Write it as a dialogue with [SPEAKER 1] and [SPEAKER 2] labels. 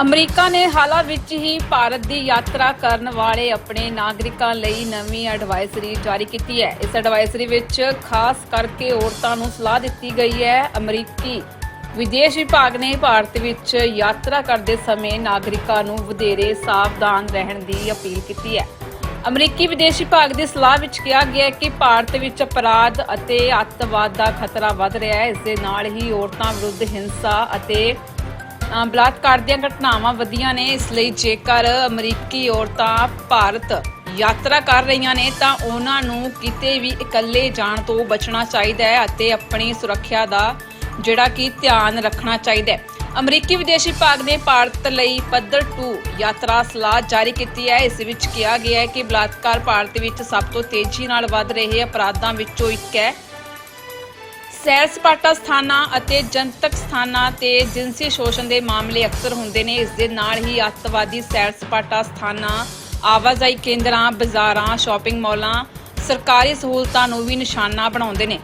[SPEAKER 1] America ਨੇ ਹਾਲਾਂ ਵਿੱਚ ਹੀ ਭਾਰਤ ਦੀ ਯਾਤਰਾ ਕਰਨ ਵਾਲੇ ਆਪਣੇ ਨਾਗਰਿਕਾਂ ਲਈ ਨਵੀਂ ਐਡਵਾਈਜ਼ਰੀ ਜਾਰੀ ਕੀਤੀ ਹੈ। ਇਸ ਐਡਵਾਈਜ਼ਰੀ ਵਿੱਚ ਖਾਸ ਕਰਕੇ ਔਰਤਾਂ ਨੂੰ ਸਲਾਹ ਦਿੱਤੀ ਗਈ ਹੈ, ਅਮਰੀਕੀ ਵਿਦੇਸ਼ ਵਿਭਾਗ ਨੇ ਭਾਰਤ ਵਿੱਚ ਯਾਤਰਾ ਕਰਦੇ ਸਮੇਂ ਨਾਗਰਿਕਾਂ ਨੂੰ ਵਧੇਰੇ ਸਾਵਧਾਨ ਰਹਿਣ ਦੀ ਅਪੀਲ ਕੀਤੀ ਹੈ। ਅਮਰੀਕੀ ਵਿਦੇਸ਼ ਵਿਭਾਗ ਦੀ ਸਲਾਹ ਵਿੱਚ ਕਿਹਾ ਗਿਆ ਹੈ ਕਿ ਭਾਰਤ ਵਿੱਚ ਅਪਰਾਧ ਅਤੇ ਅੱਤਵਾਦ ਦਾ ਖਤਰਾ ਵੱਧ ਰਿਹਾ ਹੈ। ਇਸ ਦੇ ਨਾਲ ਹੀ ਔਰਤਾਂ ਵਿਰੁੱਧ ਹਿੰਸਾ ਅਤੇ ਬਲਾਤਕਾਰ ਦੀਆਂ ਘਟਨਾਵਾਂ ਵਧੀਆਂ ਨੇ, ਇਸ ਲਈ ਜੇਕਰ ਅਮਰੀਕੀ ਔਰਤਾਂ ਭਾਰਤ ਯਾਤਰਾ ਕਰ ਰਹੀਆਂ ਨੇ, ਤਾਂ ਉਹਨਾਂ ਨੂੰ ਕਿਤੇ ਵੀ ਇਕੱਲੇ ਜਾਣ ਤੋਂ ਬਚਣਾ ਚਾਹੀਦਾ ਹੈ ਅਤੇ ਆਪਣੀ ਸੁਰੱਖਿਆ ਦਾ ਜਿਹੜਾ ਕਿ ਧਿਆਨ ਰੱਖਣਾ ਚਾਹੀਦਾ ਹੈ। ਅਮਰੀਕੀ ਵਿਦੇਸ਼ ਵਿਭਾਗ ਨੇ ਭਾਰਤ ਲਈ ਪੱਧਰ 2 ਯਾਤਰਾ ਸਲਾਹ ਜਾਰੀ ਕੀਤੀ ਹੈ। ਇਸ ਵਿੱਚ ਕਿਹਾ ਗਿਆ ਹੈ ਕਿ ਬਲਾਤਕਾਰ ਭਾਰਤ ਵਿੱਚ ਸਭ ਤੋਂ ਤੇਜ਼ੀ ਨਾਲ ਵੱਧ ਰਹੇ ਅਪਰਾਧਾਂ ਵਿੱਚੋਂ ਇੱਕ ਹੈ। ਸੈਰ ਸਪਾਟਾ ਸਥਾਨਾਂ ਅਤੇ ਜਨਤਕ ਸਥਾਨਾਂ ਤੇ ਜਿਨਸੀ ਸ਼ੋਸ਼ਣ ਦੇ ਮਾਮਲੇ ਅਕਸਰ ਹੁੰਦੇ ਨੇ। ਇਸ ਦੇ ਨਾਲ ਹੀ ਅੱਤਵਾਦੀ ਸੈਰ ਸਪਾਟਾ ਸਥਾਨਾਂ, ਆਵਾਜਾਈ ਕੇਂਦਰਾਂ, ਬਾਜ਼ਾਰਾਂ, ਸ਼ਾਪਿੰਗ ਮਾਲਾਂ, ਸਰਕਾਰੀ ਸਹੂਲਤਾਂ ਨੂੰ ਵੀ ਨਿਸ਼ਾਨਾ ਬਣਾਉਂਦੇ ਨੇ।